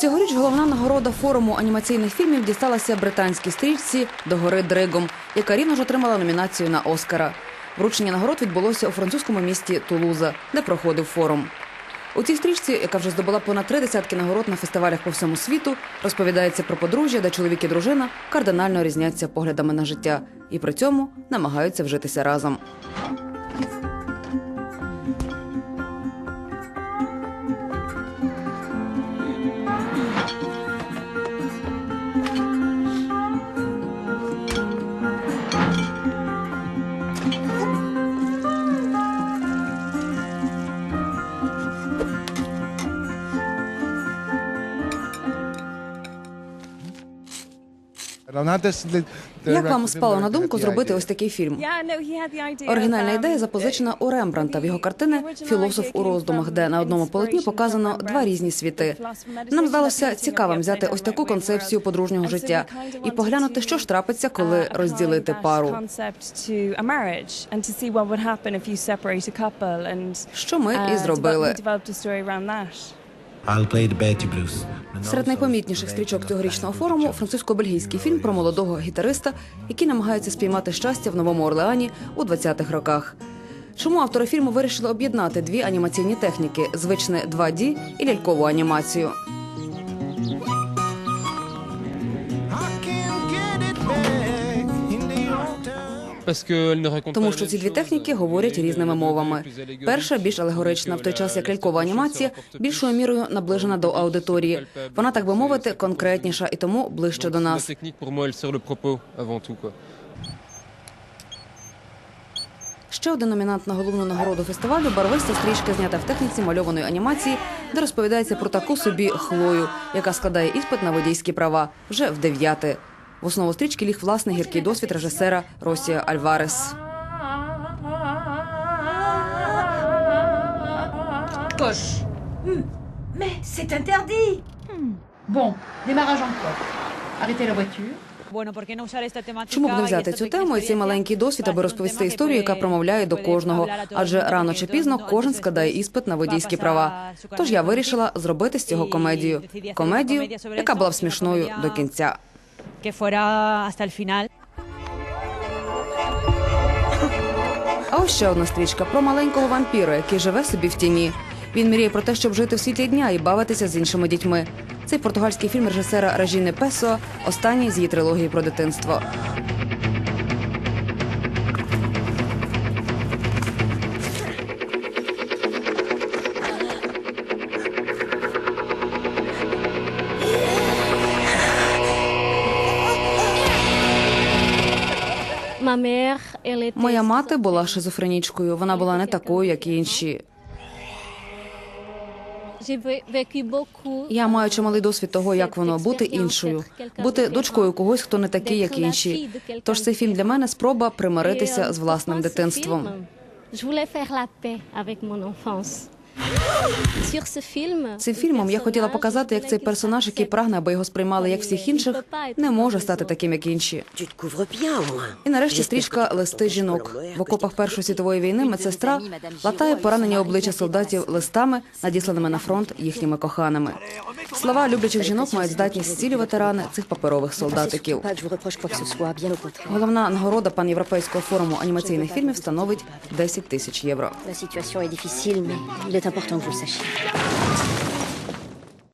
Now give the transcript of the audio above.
Цьогоріч головна нагорода форуму анімаційних фільмів дісталася британській стрічці до гори Дригом, яка рівно ж отримала номінацію на Оскара. Вручення нагород відбулося у французькому місті Тулуза, де проходив форум. У цій стрічці, яка вже здобула понад три десятки нагород на фестивалях по всьому світу, розповідається про подружжя, де чоловік і дружина кардинально різняться поглядами на життя і при цьому намагаються вжитися разом. Як вам спало на думку зробити ось такий фільм? Оригінальна ідея запозичена у Рембранта в його картини Філософ у роздумах, де на одному полотні показано два різні світи. Нам здалося цікавим взяти ось таку концепцію подружнього життя і поглянути, що ж трапиться, коли розділити пару. Що ми і зробили. Серед найпомітніших стрічок цьогорічного форуму французько-бельгійський фільм про молодого гітариста, який намагається спіймати щастя в новому Орлеані у 20-х роках. Чому автори фільму вирішили об'єднати дві анімаційні техніки звичне 2D і лялькову анімацію? Тому що ці дві техніки говорять різними мовами. Перша більш алегорична, в той час як лялькова анімація більшою мірою наближена до аудиторії. Вона, так би мовити, конкретніша і тому ближче до нас. Ще один номінант на головну нагороду фестивалю барвиста стрічка знята в техніці мальованої анімації, де розповідається про таку собі Хлою, яка складає іспит на водійські права вже в дев'яте. В основу стрічки ліг власний гіркий досвід режисера Росія Альварес. Hum, Mais c'est interdit Bon, démarrage en coque. Arrêtez la voiture. Чому б не взяти цю тему і цей маленький досвід, аби розповісти історію, яка промовляє до кожного? Адже рано чи пізно кожен складає іспит на водійські права. Тож я вирішила зробити з цього комедію. Комедію, яка була б смішною до кінця. Que fuera hasta el final. А ось ще одна стрічка про маленького вампіра, який живе собі в тіні. Він мріє про те, щоб жити в світлі дня і бавитися з іншими дітьми. Цей португальський фільм режисера Ражіни Песо останній з її трилогії про дитинство. Моя мати була шизофренічкою. Вона була не такою, як інші. Я маю чималий досвід того, як воно бути іншою, бути дочкою когось, хто не такий, як інші. Тож цей фільм для мене спроба примиритися з власним дитинством. Je voulais faire la paix avec mon enfance. Цим фільмом я хотіла показати, як цей персонаж, який прагне, аби його сприймали як всіх інших, не може стати таким, як інші. І нарешті стрічка листи жінок в окопах Першої світової війни. Медсестра латає поранені обличчя солдатів листами, надісланими на фронт їхніми коханими. Слова люблячих жінок мають здатність зцілювати рани цих паперових солдатиків. Головна нагорода панєвропейського форуму анімаційних фільмів становить 10 тисяч євро. important que vous le sachiez.